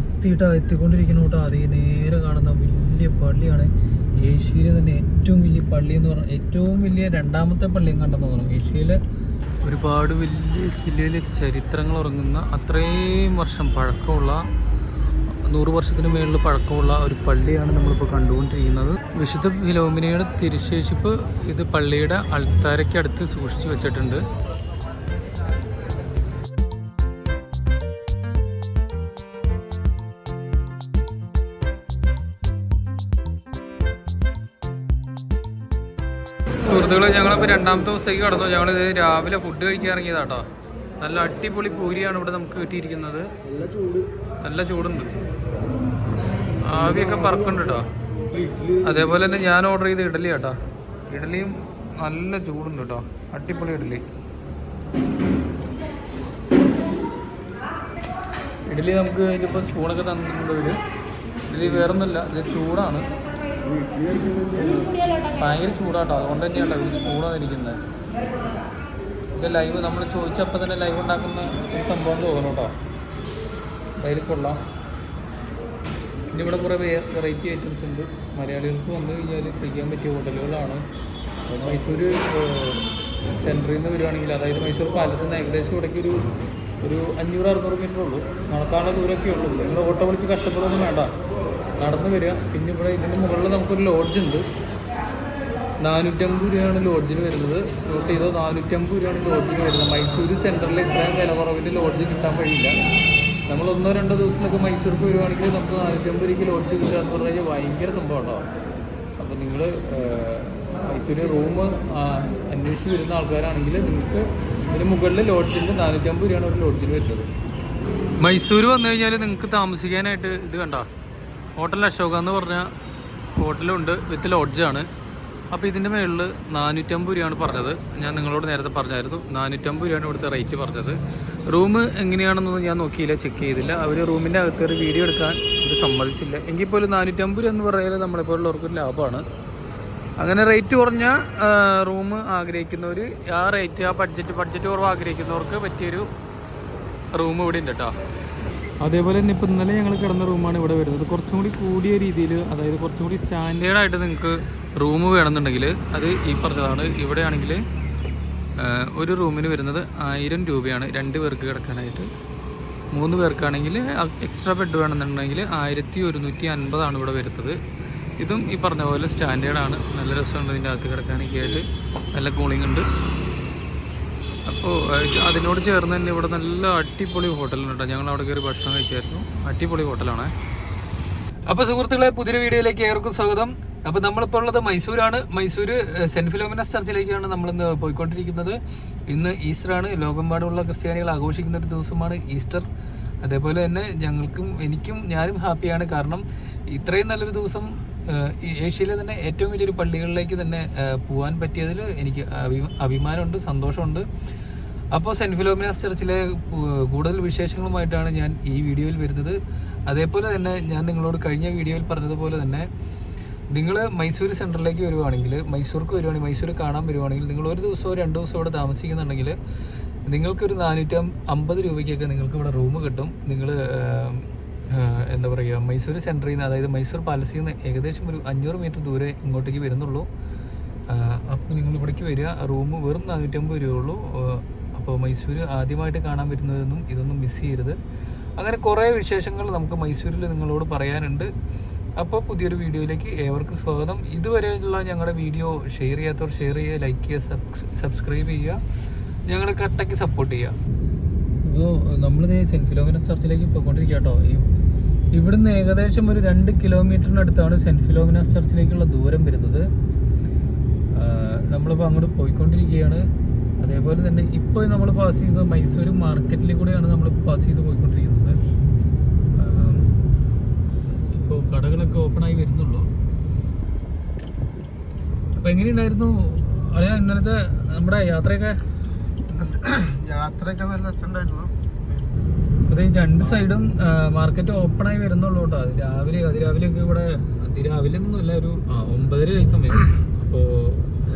എത്തിയിട്ട് എത്തിക്കൊണ്ടിരിക്കുന്ന കേട്ടോ അതേ നേരെ കാണുന്ന വലിയ പള്ളിയാണ്. ഏഷ്യയിലെ തന്നെ ഏറ്റവും വലിയ പള്ളി എന്ന് പറഞ്ഞാൽ ഏറ്റവും വലിയ രണ്ടാമത്തെ പള്ളിയും കണ്ടെന്ന് തോന്നുന്നു. ഏഷ്യയിലെ ഒരുപാട് വലിയ വലിയ വലിയ ചരിത്രങ്ങൾ ഉറങ്ങുന്ന അത്രയും വർഷം പഴക്കമുള്ള നൂറ് വർഷത്തിന് മേളിൽ പഴക്കമുള്ള ഒരു പള്ളിയാണ് നമ്മളിപ്പോൾ കണ്ടുകൊണ്ടിരിക്കുന്നത്. വിശുദ്ധ ഫിലോമിനയുടെ തിരുശേഷിപ്പ് ഇത് പള്ളിയുടെ അൾത്താരയ്ക്കടുത്ത് സൂക്ഷിച്ചു വെച്ചിട്ടുണ്ട്. രണ്ടാമത്തെ ദിവസത്തേക്ക് കടന്നു. ഞങ്ങൾ രാവിലെ ഫുഡ് കഴിക്കാൻ ഇറങ്ങിയതാട്ടോ. നല്ല അടിപൊളി പൂരിയാണ് ഇവിടെ നമുക്ക് കിട്ടിയിരിക്കുന്നത്. നല്ല ചൂടുണ്ട്. ആവിയൊക്കെ പറക്കുന്നുണ്ട്? കേട്ടോ അതേപോലെ തന്നെ ഞാൻ ഓർഡർ ചെയ്ത ഇഡലി കേട്ടോ ഇഡലിയും നല്ല ചൂടുണ്ട് കേട്ടോ. അടിപൊളി ഇഡലി ഇഡലി നമുക്ക് അതിന്റെ സ്പൂണൊക്കെ തന്നിട്ടുണ്ട് ഇവർ ഇഡലി വേറൊന്നുമില്ല. ഇത് ചൂടാണ്. ഭയങ്കര ചൂടാട്ടോ. അതുകൊണ്ട് തന്നെയാണ് ഇത് ചൂടാതിരിക്കുന്നത് ഇത് ലൈവ് നമ്മൾ ചോദിച്ചപ്പോൾ തന്നെ ലൈവ് ഉണ്ടാക്കുന്ന ഒരു സംഭവം തോന്നുന്നു കേട്ടോ. കയ്യിൽ കൊള്ളാം. പിന്നെ ഇവിടെ കുറേ വെറൈറ്റി ഐറ്റംസ് ഉണ്ട്. മലയാളികൾക്ക് വന്നു കഴിഞ്ഞാൽ കഴിക്കാൻ പറ്റിയ ഹോട്ടലുകളാണ്. മൈസൂർ സെന്ററിൽ നിന്ന് വരുവാണെങ്കിൽ അതായത് മൈസൂർ പാലസിൽ നിന്ന് ഏകദേശം ഇവിടേക്ക് ഒരു ഒരു അഞ്ഞൂറ് അറുന്നൂറ് മീറ്റർ ഉള്ളൂ. നടക്കാനുള്ള ദൂരമൊക്കെ ഉള്ളൂ. നിങ്ങൾ ഓട്ടോ വിളിച്ച് കഷ്ടപ്പെടുകയൊന്നും വേണ്ട. നടന്ന് വരിക. പിന്നെ ഇവിടെ ഇതിന്റെ മുകളിൽ നമുക്കൊരു ലോഡ്ജ് ഉണ്ട്. നാനൂറ്റമ്പത് രൂപയാണ് ലോഡ്ജിന് വരുന്നത്. നോട്ട് ചെയ്തോ? നാനൂറ്റമ്പത് രൂപയാണ് ലോഡ്ജിന് വരുന്നത്. മൈസൂർ സെന്ററിൽ ഇത്രയും വില കുറവിന്റെ ലോഡ്ജ് കിട്ടാൻ വഴിയില്ല നമ്മൾ ഒന്നോ രണ്ടോ ദിവസത്തിനൊക്കെ മൈസൂർക്ക് വരുവാണെങ്കിൽ നമുക്ക് നാനൂറ്റമ്പത് രൂപയ്ക്ക് ലോഡ്ജ് കിട്ടുക എന്ന് പറഞ്ഞു കഴിഞ്ഞാൽ ഭയങ്കര സംഭവം ഉണ്ടാവും അപ്പോൾ നിങ്ങൾ മൈസൂരിൽ റൂം അന്വേഷിച്ച് വരുന്ന ആൾക്കാരാണെങ്കിൽ നിങ്ങൾക്ക് ഇതിന് മുകളിൽ ലോഡ്ജിന് നാനൂറ്റമ്പത് രൂപയാണ് ഒരു ലോഡ്ജിന് വരുന്നത്. മൈസൂർ വന്നു കഴിഞ്ഞാൽ നിങ്ങൾക്ക് താമസിക്കാനായിട്ട് ഇത് കണ്ട? ഹോട്ടൽ അശോക എന്ന് പറഞ്ഞ ഹോട്ടലുണ്ട് വിത്ത് ലോഡ്ജാണ്. അപ്പോൾ ഇതിന്റെ മേളിൽ നാനൂറ്റമ്പത് രൂപയാണ് പറഞ്ഞത്. ഞാൻ നിങ്ങളോട് നേരത്തെ പറഞ്ഞായിരുന്നു നാനൂറ്റമ്പത് രൂപയാണ് ഇവിടുത്തെ റേറ്റ് പറഞ്ഞത്. റൂം എങ്ങനെയാണെന്നൊന്നും ഞാൻ നോക്കിയില്ല ചെക്ക് ചെയ്തില്ല. അവർ റൂമിന്റെ അകത്ത് ഒരു വീഡിയോ എടുക്കാൻ ഇത് സമ്മതിച്ചില്ല. എങ്കിൽ പോലും നാനൂറ്റമ്പത് രൂപ എന്ന് പറയുന്നത് നമ്മളെപ്പോലുള്ളവർക്കൊരു ലാഭമാണ്. അങ്ങനെ റേറ്റ് കുറഞ്ഞ റൂം ആഗ്രഹിക്കുന്നവർ ആ റേറ്റ് ആ ബഡ്ജറ്റ് ബഡ്ജറ്റ് കുറവ് ആഗ്രഹിക്കുന്നവർക്ക് പറ്റിയൊരു റൂം ഇവിടെ ഉണ്ട് കേട്ടോ. അതേപോലെ തന്നെ ഇപ്പം ഇന്നലെ ഞങ്ങൾ കിടന്ന റൂമാണ് ഇവിടെ വരുന്നത്. കുറച്ചും കൂടി കൂടിയ രീതിയിൽ അതായത് കുറച്ചും കൂടി സ്റ്റാൻഡേർഡ് ആയിട്ട് നിങ്ങൾക്ക് റൂം വേണമെന്നുണ്ടെങ്കിൽ അത് ഈ പറഞ്ഞതാണ്. ഇവിടെയാണെങ്കിൽ ഒരു റൂമിന് വരുന്നത് ആയിരം രൂപയാണ് രണ്ട് പേർക്ക് കിടക്കാനായിട്ട്. മൂന്ന് പേർക്കാണെങ്കിൽ എക്സ്ട്രാ ബെഡ് വേണമെന്നുണ്ടെങ്കിൽ ആയിരത്തി ഒരുന്നൂറ്റി അൻപതാണ് ഇവിടെ വരുന്നത് ഇതും ഈ പറഞ്ഞ പോലെ സ്റ്റാൻഡേർഡാണ്. നല്ല രസമുണ്ട് ഇതിന്റെ അകത്ത് കിടക്കാനൊക്കെ ആയിട്ട് നല്ല കൂളിംഗ് ഉണ്ട്. അപ്പോൾ അതിനോട് ചേർന്ന് തന്നെ ഇവിടെ നല്ല അടിപൊളി ഹോട്ടലുണ്ട് ഞങ്ങൾ അവിടെ കയറി ഭക്ഷണം കഴിച്ചായിരുന്നു. അടിപൊളി ഹോട്ടലാണ്. അപ്പോൾ സുഹൃത്തുക്കളെ പുതിയ വീഡിയോയിലേക്ക് ഏവർക്കും സ്വാഗതം. അപ്പോൾ നമ്മളിപ്പോൾ ഉള്ളത് മൈസൂരാണ്. മൈസൂർ സെന്റ് ഫിലോമിനസ് ചർച്ചിലേക്കാണ് നമ്മളിന്ന് പോയിക്കൊണ്ടിരിക്കുന്നത്. ഇന്ന് ഈസ്റ്റർ ആണ് ലോകമെമ്പാടുമുള്ള ക്രിസ്ത്യാനികൾ ആഘോഷിക്കുന്ന ഒരു ദിവസമാണ് ഈസ്റ്റർ. അതേപോലെ തന്നെ ഞങ്ങൾക്കും എനിക്കും ഞാനും ഹാപ്പിയാണ്. കാരണം ഇത്രയും നല്ലൊരു ദിവസം ഏഷ്യയിലെ തന്നെ ഏറ്റവും വലിയൊരു പള്ളികളിലേക്ക് തന്നെ പോകാൻ പറ്റിയതിൽ എനിക്ക് അഭി- അഭിമാനമുണ്ട് സന്തോഷമുണ്ട്. അപ്പോൾ സെന്റ് ഫിലോമിനാസ് ചർച്ചിലെ കൂടുതൽ വിശേഷങ്ങളുമായിട്ടാണ് ഞാൻ ഈ വീഡിയോയിൽ വരുന്നത്. അതേപോലെ തന്നെ ഞാൻ നിങ്ങളോട് കഴിഞ്ഞ വീഡിയോയിൽ പറഞ്ഞതുപോലെ തന്നെ നിങ്ങൾ മൈസൂർ സെന്ററിലേക്ക് വരുവാണെങ്കിൽ മൈസൂർക്ക് വരുവാണെങ്കിൽ മൈസൂർ കാണാൻ വരുവാണെങ്കിൽ നിങ്ങൾ ഒരു ദിവസമോ രണ്ട് ദിവസമോ ഇവിടെ താമസിക്കുന്നുണ്ടെങ്കിൽ നിങ്ങൾക്കൊരു നാനൂറ്റി അമ്പത് രൂപയ്ക്കൊക്കെ നിങ്ങൾക്ക് ഇവിടെ റൂം കിട്ടും. നിങ്ങൾ എന്താ പറയുക മൈസൂർ സെന്ററിൽ നിന്ന് അതായത് മൈസൂർ പാലസിൽ നിന്ന് ഏകദേശം ഒരു അഞ്ഞൂറ് മീറ്റർ ദൂരെ ഇങ്ങോട്ടേക്ക് വരുന്നുള്ളൂ. അപ്പോൾ നിങ്ങൾ ഇവിടേക്ക് വരിക. റൂം വെറും നാനൂറ്റമ്പത് രൂപയുള്ളൂ അപ്പോൾ മൈസൂർ ആദ്യമായിട്ട് കാണാൻ വരുന്നതൊന്നും ഇതൊന്നും മിസ് ചെയ്യരുത്. അങ്ങനെ കുറേ വിശേഷങ്ങൾ നമുക്ക് മൈസൂരിൽ നിങ്ങളോട് പറയാനുണ്ട്. അപ്പോൾ പുതിയൊരു വീഡിയോയിലേക്ക് ഏവർക്കും സ്വാഗതം. ഇതുവരെയുള്ള ഞങ്ങളുടെ വീഡിയോ ഷെയർ ചെയ്യാത്തവർ ഷെയർ ചെയ്യുക ലൈക്ക് ചെയ്യുക സബ്സ്ക്രൈബ് ചെയ്യുക. ഞങ്ങളെ കട്ടയ്ക്ക് സപ്പോർട്ട് ചെയ്യുക. ഇപ്പോൾ നമ്മളിത് സെന്റ് ഫിലോമിനസ് ചർച്ചിലേക്ക് പോയിക്കൊണ്ടിരിക്കുക കേട്ടോ. ഈ ഇവിടുന്ന് ഏകദേശം ഒരു രണ്ട് കിലോമീറ്ററിനടുത്താണ് സെന്റ് ഫിലോമിനസ് ചർച്ചിലേക്കുള്ള ദൂരം വരുന്നത്. നമ്മളിപ്പോൾ അങ്ങോട്ട് പോയിക്കൊണ്ടിരിക്കുകയാണ്. അതേപോലെ തന്നെ ഇപ്പോൾ നമ്മൾ പാസ് ചെയ്തത് മൈസൂർ മാർക്കറ്റിൽ കൂടെയാണ് നമ്മൾ പാസ് ചെയ്ത് പോയിക്കൊണ്ടിരിക്കുന്നത്. ഇപ്പോൾ കടകളൊക്കെ ഓപ്പൺ ആയി വരുന്നുള്ളൂ. അപ്പോൾ എങ്ങനെയുണ്ടായിരുന്നു? അറിയാം ഇന്നലത്തെ നമ്മുടെ യാത്രയൊക്കെ? യാത്രയൊക്കെ നല്ല രസമുണ്ടായിരുന്നു. അത് രണ്ട് സൈഡും മാർക്കറ്റ് ഓപ്പൺ ആയി വരുന്നുള്ളൂ കേട്ടോ. അത് രാവിലെ അതിരാവിലെ ഒക്കെ ഇവിടെ അതിരാവിലെ ഒന്നുമില്ല ഒരു ഒമ്പതര ആയി സമയം. അപ്പോൾ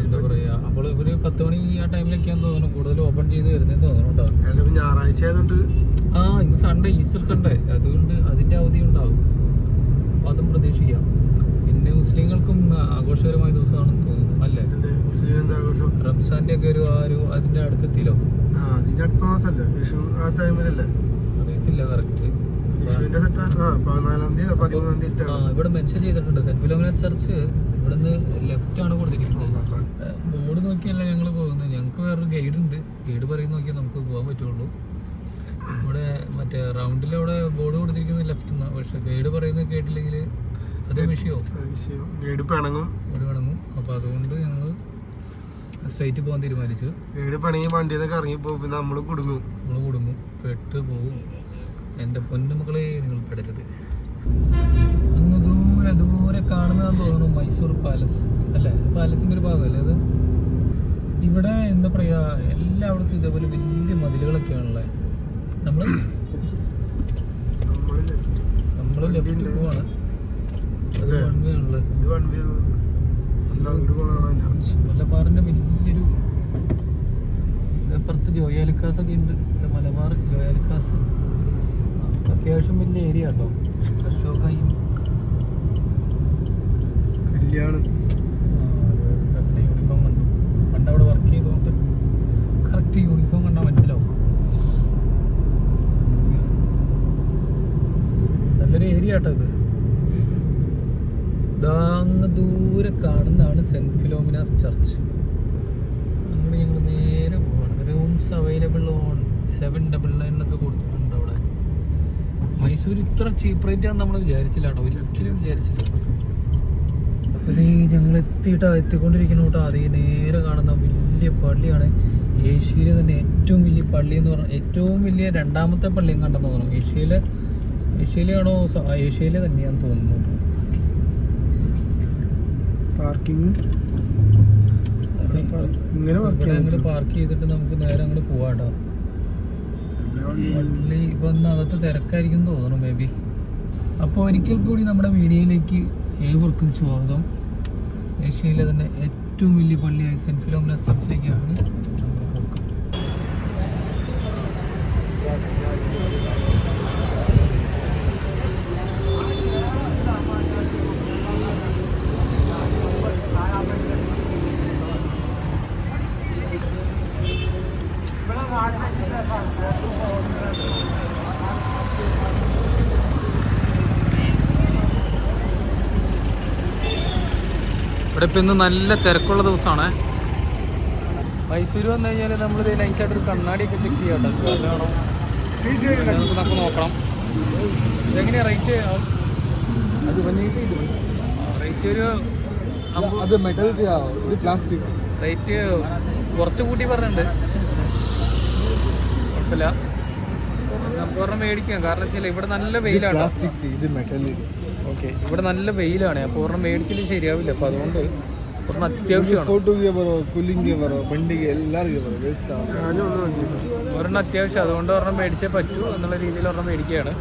എന്താ പറയുക അപ്പോൾ ഒരു പത്ത് മണി ആ ടൈമിലൊക്കെയാന്ന് തോന്നുന്നു കൂടുതൽ ഓപ്പൺ ചെയ്ത് വരുന്നതെന്ന് തോന്നുന്നു കേട്ടോ. ഞായറാഴ്ച ആയതുകൊണ്ട് ആ ഇന്ന് സൺഡേ ഈസ്റ്റർ സൺഡേ അതുകൊണ്ട് അതിന്റെ അവധി ഉണ്ടാവും അതും പ്രതീക്ഷിക്കാം. പിന്നെ മുസ്ലിങ്ങൾക്കും ആഘോഷകരമായ ദിവസമാണെന്ന് തോന്നുന്നു അല്ലേ? റംസാന്റെ ഒക്കെ ഒരു ആ ഒരു അതിന്റെ അടുത്തെത്തിയിലോ അതിന്റെ അടുത്ത മാസമല്ലേ? വിഷു ആ ടൈമിലല്ലേ അറിയത്തില്ല കറക്റ്റ് ഇവിടെ മെൻഷൻ ചെയ്തിട്ടുണ്ട്. സെന്റ് ഫിലോമിനസ് ചർച്ച് ഇവിടുന്ന് ലെഫ്റ്റ് ആണ് കൊടുത്തിരിക്കുന്നത്. ബോർഡ് നോക്കിയല്ല ഞങ്ങൾ പോകുന്നത്. ഞങ്ങൾക്ക് വേറൊരു ഗൈഡ് ഉണ്ട്. ഗൈഡ് പറയുന്ന നോക്കിയാൽ നമുക്ക് പോകാൻ പറ്റുള്ളൂ. ഇവിടെ മറ്റേ റൗണ്ടിൽ അവിടെ ബോർഡ് കൊടുത്തിരിക്കുന്നത് ലെഫ്റ്റ് എന്നാണ് പക്ഷെ ഗൈഡ് പറയുന്നത് കേട്ടില്ലെങ്കിൽ അത് വിഷയവും വിഷയം ഗൈഡ് പിണങ്ങും ഇവിടെ വേണങ്ങും അപ്പോൾ അതുകൊണ്ട് ഞങ്ങൾ സ്ട്രൈറ്റ് പോകാൻ തീരുമാനിച്ചു. ഗൈഡ് പിണങ്ങി വണ്ടിയിൽ ഇറങ്ങിപ്പോ പിന്നെ നമ്മൾ കുടുങ്ങും. നമ്മൾ കുടുങ്ങും. പെട്ട് പോകും എന്റെ പൊന്നുമകളെ നിങ്ങൾ പെടരുത്. അങ്ങ് ദൂരെ ദൂരെ കാണുന്നതാന്ന് തോന്നുന്നു മൈസൂർ പാലസ്. അല്ലേ? പാലസിന്റെ ഒരു ഭാഗമല്ലേ അത്? ഇവിടെ എന്താ പറയുക എല്ലായിടത്തും ഇതേപോലെ വലിയ മതിലുകളൊക്കെയാണല്ലേ നമ്മൾ. നമ്മൾ ലെഫ്റ്റ് പോവാണ്. അത്. വൺ വേ ആണല്ലേ മലബാറിന്റെ വലിയൊരു അപ്പുറത്ത് ജോയാലിക്കാസ് ഒക്കെ ഉണ്ട് മലബാർ ജോയാലിക്കാസ്. അത്യാവശ്യം വലിയ ഏരിയ കേട്ടോ അശോകയും. കല്യാണം. യൂണിഫോം കണ്ടു. പണ്ട് അവിടെ വർക്ക് ചെയ്തുകൊണ്ട് കറക്റ്റ് യൂണിഫോം കണ്ടാൽ മനസ്സിലാവും. നല്ലൊരു ഏരിയ കേട്ടോ ഇത്. അങ്ങ് ദൂരെ കാണുന്നതാണ് സെന്റ് ഫിലോമിനാസ് ചർച്ച്. അങ്ങോട്ട് ഞങ്ങൾ നേരെ പോവാണ്. Rooms available on seven double nine എന്നൊക്കെ അവിടെ മൈസൂർ ഇത്ര ചീപ്പ് റേറ്റ് ആണ് നമ്മൾ വിചാരിച്ചില്ല കേട്ടോ ഒരിക്കലും വിചാരിച്ചില്ല. അതേ ഞങ്ങൾ എത്തിയിട്ടാ എത്തിക്കൊണ്ടിരിക്കുന്ന കേട്ടോ. അതേ നേരെ കാണുന്ന വലിയ പള്ളിയാണ്. ഏഷ്യയിലെ തന്നെ ഏറ്റവും വലിയ പള്ളി എന്ന് പറഞ്ഞാൽ ഏറ്റവും വലിയ രണ്ടാമത്തെ പള്ളിയും കണ്ടെന്ന് തോന്നുന്നു. ഏഷ്യയിലെ ഏഷ്യയിലാണോ ഏഷ്യയിലെ തന്നെയാന്ന് തോന്നുന്നു പാർക്കിംഗ്. ഇങ്ങനെ. പാർക്ക് ചെയ്തിട്ട് നമുക്ക് നേരെ അങ്ങോട്ട് പോവാട്ടോ പള്ളി ഒന്ന് അകത്ത് തിരക്കായിരിക്കും തോന്നുന്നു മേ ബി അപ്പോൾ ഒരിക്കൽ കൂടി നമ്മുടെ വീഡിയോയിലേക്ക് ഏവർക്കും സ്വാഗതം. ഏഷ്യയിലെ തന്നെ ഏറ്റവും വലിയ പള്ളിയായ സെന്റ് ഫിലോമിനസ് ചർച്ചിലേക്കാണ് ഇപ്പം ഇന്ന് നല്ല തിരക്കുള്ള ദിവസമാണ് മൈസൂർ വന്നു കഴിഞ്ഞാൽ നമ്മൾ നൈസായിട്ടൊരു കണ്ണാടിയൊക്കെ ചെക്ക് ചെയ്യാം കേട്ടോ. നല്ലതാണോ നമുക്ക് നമുക്ക് നോക്കണം. ഇതെങ്ങനെയാ റേറ്റ് അത് വന്നിട്ട് ഇത് റേറ്റ് ഒരു അത് മെറ്റൽ ഇത് പ്ലാസ്റ്റിക് റേറ്റ് കുറച്ച് കൂട്ടി പറഞ്ഞിട്ടുണ്ട്. കുഴപ്പമില്ല. നമുക്ക് പറഞ്ഞാൽ മേടിക്കാം. കാരണം വെച്ചാൽ ഇവിടെ നല്ല വെയിലാണ് പ്ലാസ്റ്റിക് ഇത് മെറ്റൽ ഓക്കെ ഇവിടെ നല്ല വെയിലാണ്. അപ്പോൾ ഒരെണ്ണം മേടിച്ചിട്ട് ശരിയാവില്ല. അപ്പോൾ അതുകൊണ്ട് ഒരെണ്ണം അത്യാവശ്യം. അതുകൊണ്ട് ഒരെണ്ണം മേടിച്ചേ പറ്റൂ എന്നുള്ള രീതിയിൽ ഒരെണ്ണം മേടിക്കുകയാണ്.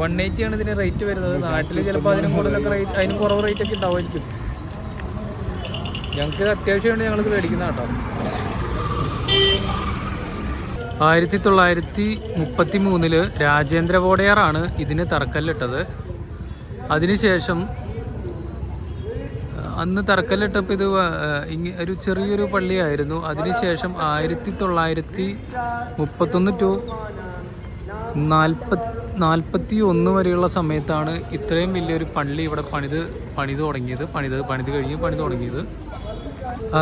വൺ എയ്റ്റി ആണ് ഇതിന് റേറ്റ് വരുന്നത്. നാട്ടിൽ ചിലപ്പോൾ അതിന് കൂടുതലൊക്കെ റേറ്റ് അതിന് കുറവ് റേറ്റ് ഒക്കെ ഉണ്ടാവുമായിരിക്കും. ഞങ്ങൾക്ക് അത്യാവശ്യമായിട്ട് ഞങ്ങളിത് മേടിക്കുന്ന കേട്ടോ. ആയിരത്തി തൊള്ളായിരത്തി മുപ്പത്തി മൂന്നിൽ രാജേന്ദ്ര വോഡയാറാണ് ഇതിന് തറക്കല്ലിട്ടത്. അതിനുശേഷം അന്ന് തറക്കല്ലിട്ടപ്പോൾ ഇത് ഒരു ചെറിയൊരു പള്ളിയായിരുന്നു. അതിനുശേഷം ആയിരത്തി തൊള്ളായിരത്തി മുപ്പത്തൊന്ന് ടു നാൽപ്പത് നാൽപ്പത്തി ഒന്ന് വരെയുള്ള സമയത്താണ് ഇത്രയും വലിയൊരു പള്ളി ഇവിടെ പണിത് പണിത് തുടങ്ങിയത്. പണിത് പണിത് കഴിഞ്ഞ് പണി തുടങ്ങിയത്.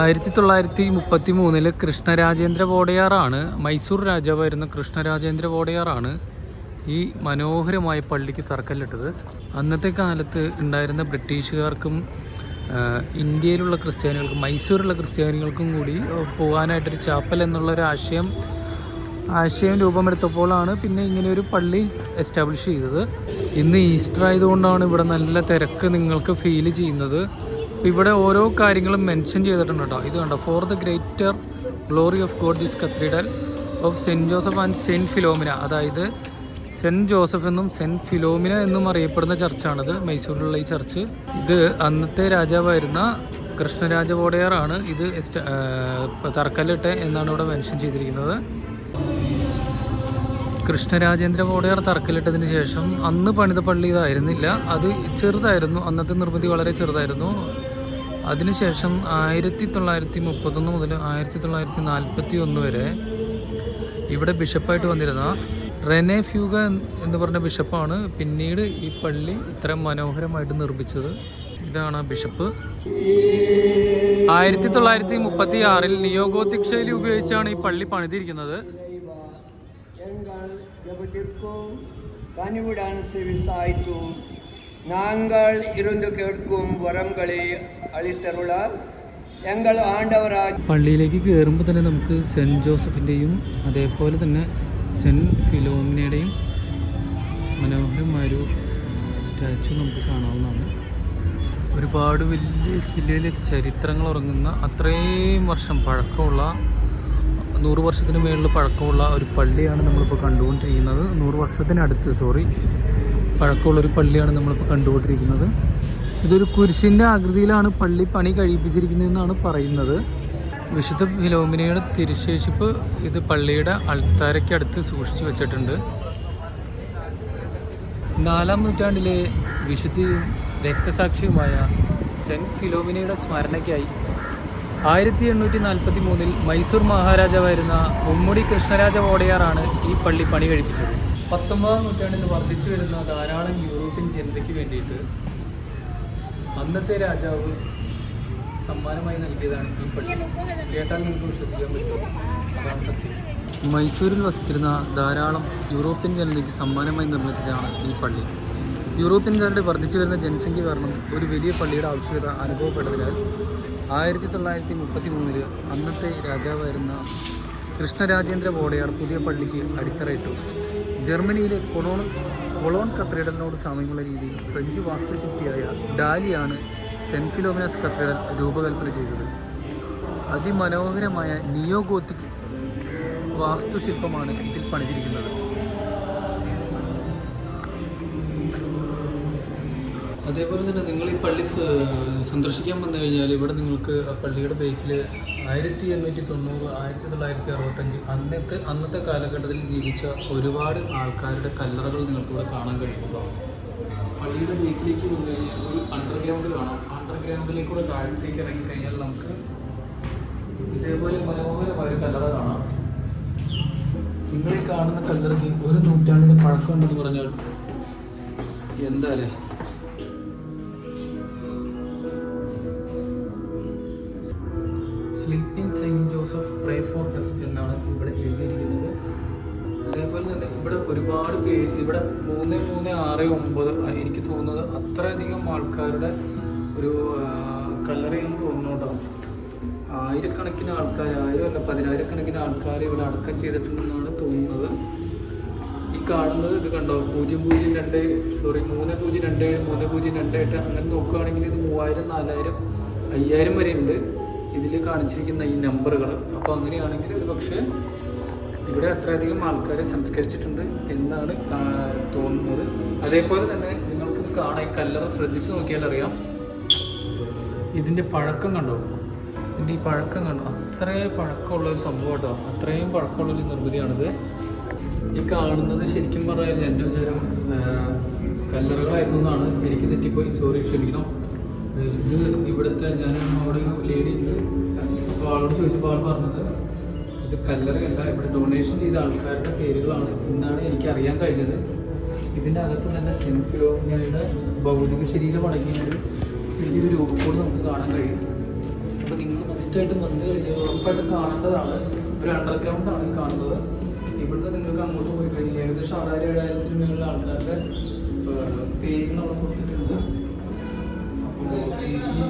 ആയിരത്തി തൊള്ളായിരത്തി മുപ്പത്തി മൂന്നിൽ കൃഷ്ണരാജേന്ദ്ര വോഡയാറാണ് മൈസൂർ രാജാവായിരുന്ന കൃഷ്ണരാജേന്ദ്ര വോഡയാറാണ് ഈ മനോഹരമായ പള്ളിക്ക് തറക്കല്ലിട്ടത്. അന്നത്തെ കാലത്ത് ഉണ്ടായിരുന്ന ബ്രിട്ടീഷുകാർക്കും ഇന്ത്യയിലുള്ള ക്രിസ്ത്യാനികൾക്കും മൈസൂരിലുള്ള ക്രിസ്ത്യാനികൾക്കും കൂടി പോകാനായിട്ടൊരു ചാപ്പൽ എന്നുള്ളൊരു ആശയം ആശയം രൂപമെടുത്തപ്പോഴാണ് പിന്നെ ഇങ്ങനെ ഒരു പള്ളി എസ്റ്റാബ്ലിഷ് ചെയ്തത്. ഇന്ന് ഈസ്റ്റർ ആയതുകൊണ്ടാണ് ഇവിടെ നല്ല തിരക്ക് നിങ്ങൾക്ക് ഫീൽ ചെയ്യുന്നത്. അപ്പോൾ ഇവിടെ ഓരോ കാര്യങ്ങളും മെൻഷൻ ചെയ്തിട്ടുണ്ട് കേട്ടോ. ഇത് കണ്ടോ? For the greater glory of God this cathedral of Saint Joseph and Saint Philomena അതായത് സെന്റ് ജോസഫ് എന്നും സെന്റ് ഫിലോമിന എന്നും അറിയപ്പെടുന്ന ചർച്ചാണിത്. മൈസൂരിലുള്ള ഈ ചർച്ച്. ഇത് അന്നത്തെ രാജാവായിരുന്ന കൃഷ്ണരാജ വോഡയാറാണ് ഇത് തറക്കല്ലിട്ടെ എന്നാണ് ഇവിടെ മെൻഷൻ ചെയ്തിരിക്കുന്നത്. കൃഷ്ണരാജേന്ദ്ര വോഡയാർ തറക്കല്ലിട്ടതിന് ശേഷം അന്ന് പണിത പള്ളി ഇതായിരുന്നില്ല. അത് ചെറുതായിരുന്നു. അന്നത്തെ നിർമ്മിതി വളരെ ചെറുതായിരുന്നു. അതിനുശേഷം ആയിരത്തി തൊള്ളായിരത്തി മുപ്പത്തൊന്ന് മുതൽ ആയിരത്തി തൊള്ളായിരത്തി നാൽപ്പത്തി ഒന്ന് വരെ ഇവിടെ ബിഷപ്പായിട്ട് വന്നിരുന്ന റെനെ ഫ്യൂഗ എന്ന് പറഞ്ഞ ബിഷപ്പാണ് പിന്നീട് ഈ പള്ളി ഇത്ര മനോഹരമായിട്ട് നിർമ്മിച്ചത് ഇതാണ് ആ ബിഷപ്പ് ആയിരത്തി തൊള്ളായിരത്തി മുപ്പത്തി ആറിൽ നിയോഗോത്തിക് ശൈലി ഉപയോഗിച്ചാണ് ഈ പള്ളി പണിതിരിക്കുന്നത് எங்கள் ஜபத்திற்கும் கனிவுடான செவி சாய்த்தும் நாங்கள் இருந்து கேட்கும் வரங்களை அளித்தருளால் எங்கள் ஆண்டவராக പള്ളിയിലേക്ക് കയറുമ്പോൾ തന്നെ നമുക്ക് സെൻറ്റ് ജോസഫിൻ്റെയും അതേപോലെ തന്നെ സെന്റ് ഫിലോമിനയുടെയും മനോഹരമായൊരു സ്റ്റാച്ചു നമുക്ക് കാണാവുന്നതാണ്. ഒരുപാട് വലിയ വലിയ വലിയ ചരിത്രങ്ങൾ ഉറങ്ങുന്ന അത്രയും വർഷം പഴക്കമുള്ള നൂറ് വർഷത്തിന് മേളിൽ പഴക്കമുള്ള ഒരു പള്ളിയാണ് നമ്മളിപ്പോൾ കണ്ടുകൊണ്ടിരിക്കുന്നത്. നൂറ് വർഷത്തിനടുത്ത് സോറി പഴക്കമുള്ള ഒരു പള്ളിയാണ് നമ്മളിപ്പോൾ കണ്ടുകൊണ്ടിരിക്കുന്നത്. ഇതൊരു കുരിശിന്റെ ആകൃതിയിലാണ് പള്ളി പണി കഴിപ്പിച്ചിരിക്കുന്നതെന്നാണ് പറയുന്നത്. വിശുദ്ധ ഫിലോമിനയുടെ തിരുശേഷിപ്പ് ഇത് പള്ളിയുടെ അൾത്താരയ്ക്കടുത്ത് സൂക്ഷിച്ചു വെച്ചിട്ടുണ്ട്. നാലാം നൂറ്റാണ്ടിലെ വിശുദ്ധിയും രക്തസാക്ഷിയുമായ സെന്റ് ഫിലോമിനയുടെ സ്മരണയ്ക്കായി ആയിരത്തി എണ്ണൂറ്റി നാൽപ്പത്തി മൂന്നിൽ മൈസൂർ മഹാരാജാവായിരുന്ന മുമ്മുടി കൃഷ്ണരാജ വോഡയാറാണ് ഈ പള്ളി പണി കഴിപ്പിച്ചത് പത്തൊമ്പതാം നൂറ്റാണ്ടിൽ വർദ്ധിച്ചു വരുന്ന ധാരാളം യൂറോപ്യൻ ജനതയ്ക്ക് വേണ്ടിയിട്ട് അന്നത്തെ രാജാവ് സമ്മാനമായി നൽകിയതാണ് ഈ പള്ളി കേട്ടാൽ നിങ്ങൾക്ക് വിശ്വസിക്കാൻ പറ്റും. മൈസൂരിൽ വസിച്ചിരുന്ന ധാരാളം യൂറോപ്യൻ ജനതയ്ക്ക് സമ്മാനമായി നിർമ്മിച്ചതാണ് ഈ പള്ളി. യൂറോപ്യൻകാരുടെ വർദ്ധിച്ചു വരുന്ന ജനസംഖ്യ കാരണം ഒരു വലിയ പള്ളിയുടെ ആവശ്യകത അനുഭവപ്പെട്ടതിനാൽ ആയിരത്തി തൊള്ളായിരത്തി മുപ്പത്തി മൂന്നിൽ അന്നത്തെ രാജാവായിരുന്ന കൃഷ്ണരാജേന്ദ്ര വോഡയാർ പുതിയ പള്ളിക്ക് അടിത്തറയിട്ടു. ജർമ്മനിയിലെ കൊളോൺ കൊളോൺ കത്തീഡ്രലിനോട് സാമ്യമുള്ള രീതിയിൽ ഫ്രഞ്ച് വാസ്തുശില്പിയായ ഡാലിയാണ് സെന്റ് ഫിലോമിനസ് കത്തീഡ്രൽ രൂപകൽപ്പന ചെയ്തത്. അതിമനോഹരമായ നിയോ ഗോത്തിക് വാസ്തുശില്പമാണ് ഇതിൽ പണിതിരിക്കുന്നത്. അതേപോലെ തന്നെ നിങ്ങൾ ഈ പള്ളി സന്ദർശിക്കാൻ വന്നു കഴിഞ്ഞാൽ ഇവിടെ നിങ്ങൾക്ക് ആ പള്ളിയുടെ ബേക്കിൽ ആയിരത്തി എണ്ണൂറ്റി തൊണ്ണൂറ് ആയിരത്തി തൊള്ളായിരത്തി അറുപത്തഞ്ച് അന്നത്തെ അന്നത്തെ കാലഘട്ടത്തിൽ ജീവിച്ച ഒരുപാട് ആൾക്കാരുടെ കല്ലറകൾ നിങ്ങൾക്ക് ഇവിടെ കാണാൻ കഴിയുന്നതാണ്. പള്ളിയുടെ ബേക്കിലേക്ക് വന്നു കഴിഞ്ഞാൽ ഒരു അണ്ടർഗ്രൗണ്ട് കാണാം. അണ്ടർഗ്രൗണ്ടിലേക്ക് കൂടെ താഴത്തേക്ക് ഇറങ്ങി കഴിഞ്ഞാൽ നമുക്ക് ഇതേപോലെ മനോഹരമായ ഒരു കല്ലറ കാണാം. നിങ്ങളെ കാണുന്ന കല്ലറയ്ക്ക് ഒരു നൂറ്റാണ്ടിന് പഴക്കമുണ്ടെന്ന് പറഞ്ഞാൽ എന്താ അല്ലേ sleeping Saint Joseph pray for us എന്നാണ് ഇവിടെ എഴുതിയിരിക്കുന്നത്. അതേപോലെ തന്നെ ഇവിടെ ഒരുപാട് പേര് ഇവിടെ മൂന്ന് മൂന്ന് ആറ് ഒമ്പത് എനിക്ക് തോന്നുന്നത് അത്രയധികം ആൾക്കാരുടെ ഒരു കല്ലറയെന്ന് തോന്നുന്നു ആയിരക്കണക്കിന് ആൾക്കാർ ആയിരം അല്ല പതിനായിരക്കണക്കിന് ആൾക്കാർ ഇവിടെ അടക്കം ചെയ്തിട്ടുണ്ടെന്നാണ് തോന്നുന്നത്. ഈ കാണുന്നത് ഇത് കണ്ടോ? പൂജ്യം പൂജ്യം രണ്ട് സോറി മൂന്ന് പൂജ്യം രണ്ട് ഏഴ് മൂന്ന് പൂജ്യം രണ്ട് എട്ട് അങ്ങനെ നോക്കുകയാണെങ്കിൽ ഇത് മൂവായിരം നാലായിരം അയ്യായിരം വരെ ഉണ്ട്. ഇതിൽ കാണിച്ചിരിക്കുന്ന ഈ നമ്പറുകൾ അപ്പോൾ അങ്ങനെയാണെങ്കിൽ ഒരു പക്ഷേ ഇവിടെ അത്രയധികം ആൾക്കാരെ സംസ്കരിച്ചിട്ടുണ്ട് എന്നാണ് തോന്നുന്നത്. അതേപോലെ തന്നെ നിങ്ങൾക്ക് കാണാൻ കല്ലറ ശ്രദ്ധിച്ച് നോക്കിയാൽ അറിയാം ഇതിന്റെ പഴക്കം കണ്ടോ? ഇതിന്റെ ഈ പഴക്കം കണ്ടോ? അത്രയും പഴക്കമുള്ള ഒരു സംഭവം കേട്ടോ. അത്രയും പഴക്കമുള്ളൊരു നിർമ്മിതിയാണിത്. ഈ കാണുന്നത് ശരിക്കും പറഞ്ഞാൽ എന്റെ വിചാരം കല്ലറുകളായിരുന്നു എന്നാണ് എനിക്ക് തെറ്റിപ്പോയി. സോറി ക്ഷമിക്കണം. ഇത് ഇവിടുത്തെ ഞാൻ അവിടെ ഒരു ലേഡി ഉണ്ട്. അപ്പോൾ ആളോട് ചോദിച്ചപ്പോൾ ആൾ പറഞ്ഞത് ഇത് കല്ലറയല്ല ഇവിടെ ഡൊണേഷൻ ചെയ്ത ആൾക്കാരുടെ പേരുകളാണ് എന്നാണ് എനിക്ക് അറിയാൻ കഴിഞ്ഞത്. ഇതിന്റെ അകത്ത് തന്നെ സിൻഫിലോമിനയുടെ ഭൗതിക ശരീരം അടങ്ങിയ ഒരു വലിയൊരു രൂപക്കൂട് നമുക്ക് കാണാൻ കഴിയും. അപ്പോൾ നിങ്ങൾ മസ്റ്റായിട്ട് വന്നു കഴിഞ്ഞാൽ ഉറപ്പായിട്ട് കാണേണ്ടതാണ്. ഒരു അണ്ടർഗ്രൗണ്ട് ആണ് ഈ കാണുന്നത്. ഇവിടുന്ന് നിങ്ങൾക്ക് അങ്ങോട്ട് പോയി കഴിഞ്ഞാൽ ഏകദേശം ആറായിരം ഏഴായിരത്തിന് മേലുള്ള ആൾക്കാരുടെ പേരുകൾ അവിടെ കൊടുത്തിട്ടുണ്ട്. അപ്പോൾ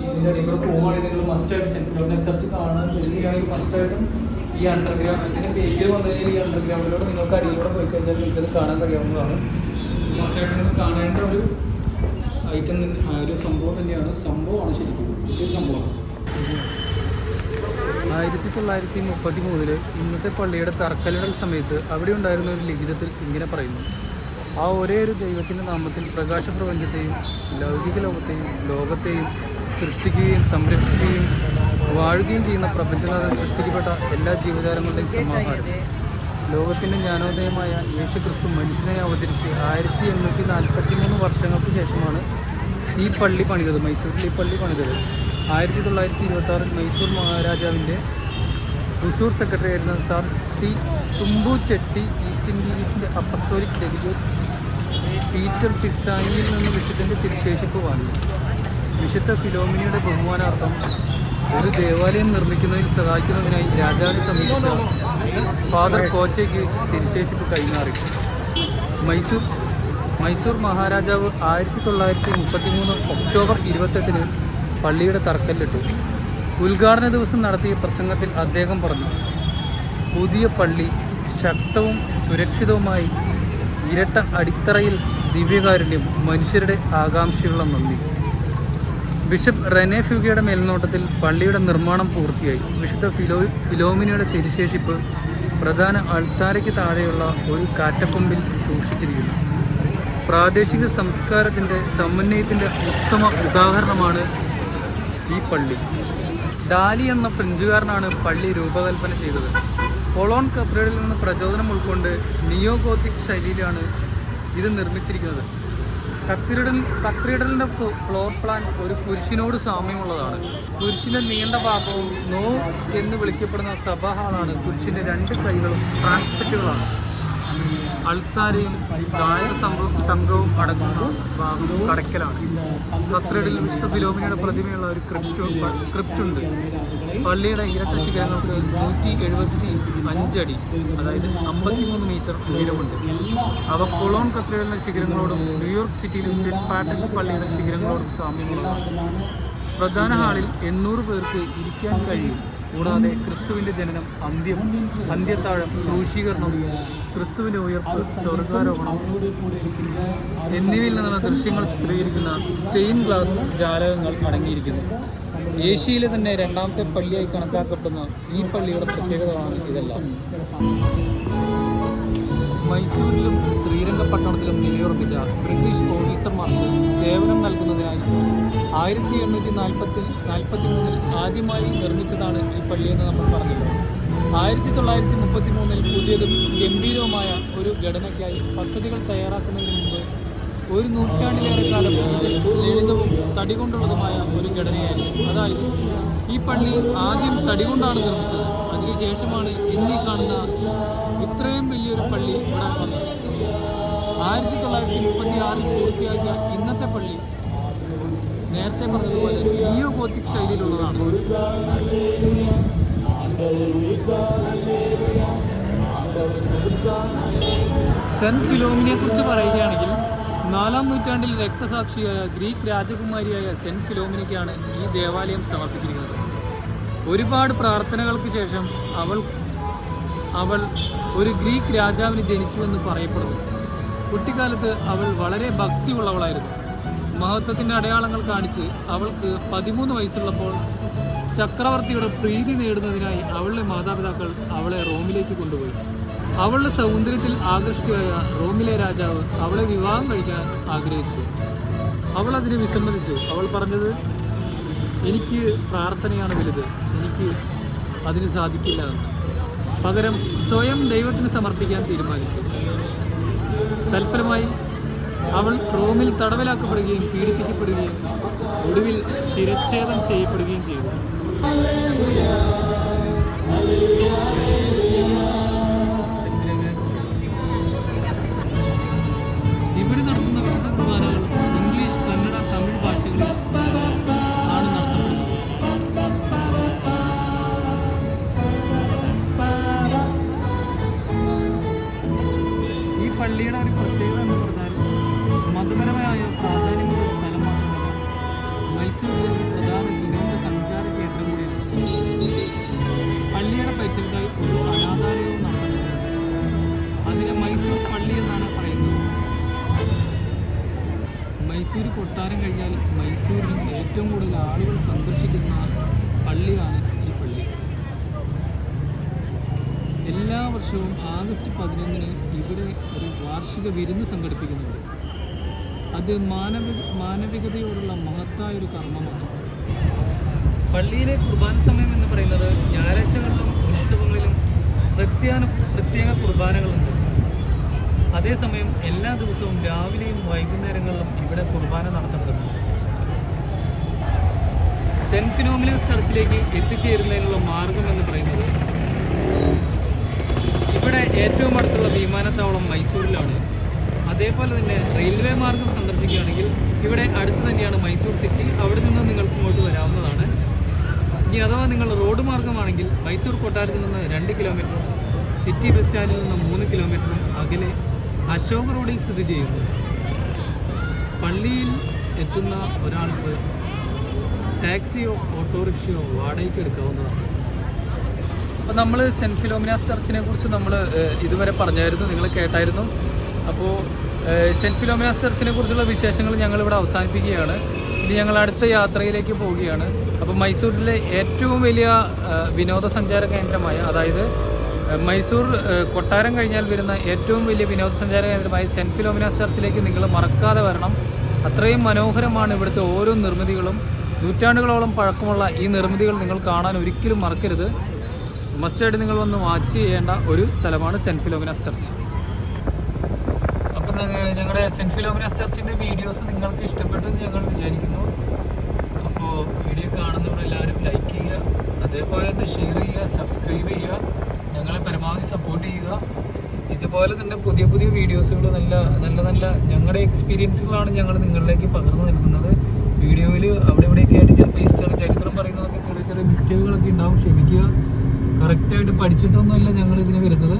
ഇതിന്റെ ഇടയിൽ കൂടെ പോകുവാണെങ്കിൽ നിങ്ങൾ മസ്റ്റായിട്ട് സെന്റ് ഫിലോമിന ചർച്ച് കാണാൻ വരികയാണെങ്കിൽ മസ്റ്റായിട്ടും ഈ അണ്ടർഗ്രൗണ്ട് ഇതിന്റെ പേജിൽ വന്നു കഴിഞ്ഞാൽ ഈ അണ്ടർഗ്രൗണ്ടിലൂടെ നിങ്ങൾക്ക് അടിയിലൂടെ പോയി കഴിഞ്ഞാൽ നിങ്ങൾക്ക് കാണാൻ കഴിയാവുന്നതാണ്. മസ്റ്റായിട്ട് നിങ്ങൾ കാണേണ്ട ഒരു ഐറ്റം ഒരു സംഭവം തന്നെയാണ്. സംഭവമാണ് ശരിക്കും. ഒരു സംഭവമാണ് ആയിരത്തി തൊള്ളായിരത്തി മുപ്പത്തി മൂന്നിൽ ഇന്നത്തെ പള്ളിയുടെ തറക്കല്ലിടൽ സമയത്ത് അവിടെ ഉണ്ടായിരുന്ന ഒരു ലിഖിതത്തിൽ ഇങ്ങനെ പറയുന്നു. ആ ഒരേ ഒരു ദൈവത്തിന്റെ നാമത്തിൽ പ്രകാശ പ്രപഞ്ചത്തെയും ലൗകിക ലോകത്തെയും ലോകത്തെയും സൃഷ്ടിക്കുകയും സംരക്ഷിക്കുകയും വാഴുകയും ചെയ്യുന്ന പ്രപഞ്ചനാഥൻ സൃഷ്ടിക്കപ്പെട്ട എല്ലാ ജീവജാലങ്ങളുടെയും സമാഹാരം. ലോകത്തിന്റെ ജ്ഞാനോദയമായ യേശുക്രിസ്തു മനുഷ്യനെ അവതരിച്ച് ആയിരത്തി എണ്ണൂറ്റി നാൽപ്പത്തി മൂന്ന് വർഷങ്ങൾക്ക് ശേഷമാണ് ഈ പള്ളി പണിതത് മൈസൂരിൽ ഈ പള്ളി പണിതത്. ആയിരത്തി തൊള്ളായിരത്തി ഇരുപത്തി ആറിൽ മൈസൂർ മഹാരാജാവിന്റെ മൈസൂർ സെക്രട്ടറി ആയിരുന്ന sir C Thumbu Chetty East ഇന്ത്യൻസിന്റെ apostolic delegate Peter പിസാനിയിൽ നിന്ന് വിശുദ്ധന്റെ തിരുശേഷിപ്പ് വാങ്ങി. വിശുദ്ധ ഫിലോമിനിയുടെ ബഹുമാനാർത്ഥം ഒരു ദേവാലയം നിർമ്മിക്കുന്നതിൽ സഹായിക്കുന്നതിനായി രാജാവിനെ സമീപിച്ച ഫാദർ കോച്ചയ്ക്ക് തിരിശേഷിപ്പ് കൈമാറി. മൈസൂർ മൈസൂർ മഹാരാജാവ് ആയിരത്തി തൊള്ളായിരത്തി മുപ്പത്തി മൂന്ന് ഒക്ടോബർ ഇരുപത്തെട്ടിന് പള്ളിയുടെ തറക്കല്ലിട്ടു. ഉദ്ഘാടന ദിവസം നടത്തിയ പ്രസംഗത്തിൽ അദ്ദേഹം പറഞ്ഞു പുതിയ പള്ളി ശക്തവും സുരക്ഷിതവുമായി ഇരട്ട അടിത്തറയിൽ ദിവ്യകാരുണ്യം മനുഷ്യരുടെ ആകാംക്ഷയുള്ള നന്ദി. ബിഷപ്പ് റെനെ ഫ്യൂഗയുടെ മേൽനോട്ടത്തിൽ പള്ളിയുടെ നിർമ്മാണം പൂർത്തിയായി. വിശുദ്ധ ഫിലോ ഫിലോമിനയുടെ തിരുശേഷിപ്പ് പ്രധാന അൾത്താരയ്ക്ക് താഴെയുള്ള ഒരു കാറ്റക്കൊമ്പിൽ സൂക്ഷിച്ചിരിക്കുന്നു. പ്രാദേശിക സംസ്കാരത്തിന്റെ സമന്വയത്തിന്റെ ഉത്തമ ഉദാഹരണമാണ് ഈ പള്ളി. ഡാലി എന്ന ഫ്രഞ്ചുകാരനാണ് പള്ളി രൂപകൽപ്പന ചെയ്തത്. കൊളോൺ കത്തീഡ്രലിൽ നിന്ന് പ്രചോദനം ഉൾക്കൊണ്ട് നിയോഗോത്തിക് ശൈലിയിലാണ് ഇത് നിർമ്മിച്ചിരിക്കുന്നത്. കത്തീഡ്രൽ കത്തീഡ്രലിന്റെ ഫ്ലോർ പ്ലാൻ ഒരു കുരിശിനോട് സാമ്യമുള്ളതാണ്. കുരിശിന്റെ നീണ്ട ഭാഗവും നോ എന്ന് വിളിക്കപ്പെടുന്ന സഭാഹാളാണ് കുരിശിന്റെ രണ്ട് കൈകളും ട്രാൻസ്പെറ്റുകളാണ് അൾത്താരയും ഗായക സംഘ- സംഘവും അടങ്ങുന്ന ഭാഗം കടക്കലാണ്. കത്തീഡ്രലിൽ വിഷ്ണു ഫിലോമിനയുടെ പ്രതിമയുള്ള ഒരു ക്രിപ്റ്റ് ക്രിപ്റ്റ് ഉണ്ട് പള്ളിയുടെ ഇരട്ട ശിഖരങ്ങൾക്ക് നൂറ്റി എഴുപത്തി അഞ്ചടി അതായത് അമ്പത്തിമൂന്ന് മീറ്റർ ഉയരമുണ്ട്. അവ കൊളോൺ കത്തീഡ്രലിന്റെ ശിഖരങ്ങളോടും ന്യൂയോർക്ക് സിറ്റിയിലെ സെന്റ് പാട്രിക്സ് പള്ളിയുടെ ശിഖരങ്ങളോടും സാമ്യമുള്ളതാണ്. പ്രധാന ഹാളിൽ എണ്ണൂറ് പേർക്ക് ഇരിക്കാൻ കഴിയും. കൂടാതെ ക്രിസ്തുവിന്റെ ജനനം അന്ത്യം അന്ത്യത്താഴം ക്രൂശീകരണം ക്രിസ്തുവിന്റെ ഉയർപ്പ് സ്വർഗാരോഹണം എന്നിവയിൽ നിന്നുള്ള ദൃശ്യങ്ങൾ ചിത്രീകരിക്കുന്ന സ്റ്റെയിൻ ഗ്ലാസ് ജാലകങ്ങൾ അടങ്ങിയിരിക്കുന്നു. ഏഷ്യയിലെ തന്നെ രണ്ടാമത്തെ പള്ളിയായി കണക്കാക്കപ്പെടുന്ന ഈ പള്ളിയുടെ പ്രത്യേകതകളാണ് ഇതെല്ലാം. മൈസൂരിലും ശ്രീരംഗപട്ടണത്തിലും നിലയുറപ്പിച്ച ബ്രിട്ടീഷ് ഓഫീസർമാർക്ക് സേവനം നൽകുന്നതിനായി ആയിരത്തി എണ്ണൂറ്റി നാൽപ്പത്തി നാൽപ്പത്തി മൂന്നിൽ ആദ്യമായി നിർമ്മിച്ചതാണ് ഈ പള്ളിയെന്ന് നമ്മൾ പറഞ്ഞല്ലോ. ആയിരത്തി തൊള്ളായിരത്തി മുപ്പത്തി മൂന്നിൽ പുതിയതും ഗംഭീരവുമായ ഒരു ഘടനയ്ക്കായി പദ്ധതികൾ തയ്യാറാക്കുന്നതിന് മുമ്പ് ഒരു നൂറ്റാണ്ടിലേറെ കാലം ലളിതവും തടി കൊണ്ടുള്ളതുമായ ഒരു ഘടനയായിരുന്നു. അതായത് ഈ പള്ളി ആദ്യം തടി കൊണ്ടാണ് നിർമ്മിച്ചത്. അതിനുശേഷമാണ് ഇന്നീ കാണുന്ന ഇത്രയും വലിയൊരു പള്ളി ഇവിടെ വന്നത്. ആയിരത്തി തൊള്ളായിരത്തി മുപ്പത്തി ആറിൽ പൂർത്തിയാക്കിയ ഇന്നത്തെ പള്ളി നേരത്തെ പറഞ്ഞതുപോലെ നിയോ ഗോത്തിക് ശൈലിയിലുള്ളതാണ്. സെന്റ് ഫിലോമിനെ കുറിച്ച് പറയുകയാണെങ്കിൽ നാലാം നൂറ്റാണ്ടിൽ രക്തസാക്ഷിയായ ഗ്രീക്ക് രാജകുമാരിയായ സെന്റ് ഫിലോമിനയ്ക്കാണ് ഈ ദേവാലയം സമർപ്പിച്ചിരിക്കുന്നത്. ഒരുപാട് പ്രാർത്ഥനകൾക്ക് ശേഷം അവൾ അവൾ ഒരു ഗ്രീക്ക് രാജാവിന് ജനിച്ചുവെന്ന് പറയപ്പെടുന്നു. കുട്ടിക്കാലത്ത് അവൾ വളരെ ഭക്തിയുള്ളവളായിരുന്നു. മഹത്വത്തിന്റെ അടയാളങ്ങൾ കാണിച്ച് അവൾക്ക് പതിമൂന്ന് വയസ്സുള്ളപ്പോൾ ചക്രവർത്തിയുടെ പ്രീതി നേടുന്നതിനായി അവളുടെ മാതാപിതാക്കൾ അവളെ റോമിലേക്ക് കൊണ്ടുപോയി. അവളുടെ സൗന്ദര്യത്തിൽ ആകൃഷ്ടയായ റോമിലെ രാജാവ് അവളെ വിവാഹം കഴിക്കാൻ ആഗ്രഹിച്ചു. അവൾ അതിന് വിസമ്മതിച്ചു. അവൾ പറഞ്ഞത് എനിക്ക് പ്രാർത്ഥനയാണ് വലുത്. എനിക്ക് അതിന് സാധിക്കില്ല പകരം സ്വയം ദൈവത്തിന് സമർപ്പിക്കാൻ തീരുമാനിച്ചു. തൽഫലമായി അവൾ റോമിൽ തടവിലാക്കപ്പെടുകയും പീഡിപ്പിക്കപ്പെടുകയും ഒടുവിൽ ശിരച്ഛേദം ചെയ്യപ്പെടുകയും ചെയ്തു. മാനവികതയോടുള്ള മഹത്തായ ഒരു കർമ്മമാണ്. പള്ളിയിലെ കുർബാന സമയം എന്ന് പറയുന്നത് ഞായറാഴ്ചകളിലും ഉത്സവങ്ങളിലും പ്രത്യേക പ്രത്യേക കുർബാനകളുണ്ട്. അതേസമയം എല്ലാ ദിവസവും രാവിലെയും വൈകുന്നേരങ്ങളിലും ഇവിടെ കുർബാന നടത്തപ്പെടുന്നു. സെന്റ് ഫിനോമിനസ് ചർച്ചിലേക്ക് എത്തിച്ചേരുന്നതിനുള്ള മാർഗം എന്ന് പറയുന്നത് ഇവിടെ ഏറ്റവും അടുത്തുള്ള വിമാനത്താവളം മൈസൂരിലാണ്. അതേപോലെ തന്നെ റെയിൽവേ മാർഗം സന്ദർശിക്കുകയാണെങ്കിൽ ഇവിടെ അടുത്ത് തന്നെയാണ് മൈസൂർ സിറ്റി. അവിടെ നിന്ന് നിങ്ങൾക്ക് ഇങ്ങോട്ട് വരാവുന്നതാണ്. ഇനി അഥവാ നിങ്ങൾ റോഡ് മാർഗമാണെങ്കിൽ മൈസൂർ കൊട്ടാരത്തിൽ നിന്ന് രണ്ട് കിലോമീറ്ററും സിറ്റി ബസ് സ്റ്റാൻഡിൽ നിന്ന് മൂന്ന് കിലോമീറ്ററും അകലെ അശോക് റോഡിൽ സ്ഥിതി ചെയ്യുന്നു. പള്ളിയിൽ എത്തുന്ന ഒരാൾക്ക് ടാക്സിയോ ഓട്ടോറിക്ഷയോ വാടകയ്ക്ക് എടുക്കാവുന്നതാണ്. അപ്പോൾ നമ്മൾ സെന്റ് ഫിലോമിനാസ് ചർച്ചിനെ കുറിച്ച് നമ്മൾ ഇതുവരെ പറഞ്ഞായിരുന്നു നിങ്ങൾ കേട്ടായിരുന്നു. അപ്പോൾ സെന്റ് ഫിലോമിനാസ് ചർച്ചിനെ കുറിച്ചുള്ള വിശേഷങ്ങൾ ഞങ്ങളിവിടെ അവസാനിപ്പിക്കുകയാണ്. ഇനി ഞങ്ങൾ അടുത്ത യാത്രയിലേക്ക് പോവുകയാണ്. അപ്പോൾ മൈസൂരിലെ ഏറ്റവും വലിയ വിനോദസഞ്ചാര കേന്ദ്രമായ അതായത് മൈസൂർ കൊട്ടാരം കഴിഞ്ഞാൽ വരുന്ന ഏറ്റവും വലിയ വിനോദസഞ്ചാര കേന്ദ്രമായ സെന്റ് ഫിലോമിനാസ് ചർച്ചിലേക്ക് നിങ്ങൾ മറക്കാതെ വരണം. അത്രയും മനോഹരമാണ് ഇവിടുത്തെ ഓരോ നിർമ്മിതികളും. നൂറ്റാണ്ടുകളോളം പഴക്കമുള്ള ഈ നിർമ്മിതികൾ നിങ്ങൾ കാണാൻ ഒരിക്കലും മറക്കരുത്. മസ്റ്റായിട്ട് നിങ്ങൾ വന്ന് വാച്ച് ചെയ്യേണ്ട ഒരു സ്ഥലമാണ് സെന്റ് ഫിലോമിനാസ് ചർച്ച് ഞങ്ങളുടെ സെന്റ് ഫിലോമിനസ് ചർച്ചിന്റെ വീഡിയോസ് നിങ്ങൾക്ക് ഇഷ്ടപ്പെട്ടു ഞങ്ങൾ വിചാരിക്കുന്നു. അപ്പോൾ വീഡിയോ കാണുന്നവരെല്ലാവരും ലൈക്ക് ചെയ്യുക അതേപോലെ തന്നെ ഷെയർ ചെയ്യുക സബ്സ്ക്രൈബ് ചെയ്യുക ഞങ്ങളെ പരമാവധി സപ്പോർട്ട് ചെയ്യുക. ഇതുപോലെ തന്നെ പുതിയ പുതിയ വീഡിയോസുകൾ നല്ല നല്ല നല്ല ഞങ്ങളുടെ എക്സ്പീരിയൻസുകളാണ് ഞങ്ങൾ നിങ്ങളിലേക്ക് പകർന്നു നൽകുന്നത്. വീഡിയോയിൽ അവിടെ ഇവിടെയൊക്കെ ആയിട്ട് ചിലപ്പോൾ ഹിസ്റ്ററി ചരിത്രം പറയുന്നതൊക്കെ ചെറിയ ചെറിയ മിസ്റ്റേക്കുകളൊക്കെ ഉണ്ടാവും ക്ഷമിക്കുക. കറക്റ്റായിട്ട് പഠിച്ചിട്ടൊന്നുമല്ല ഞങ്ങൾ ഇതിന് വരുന്നത്.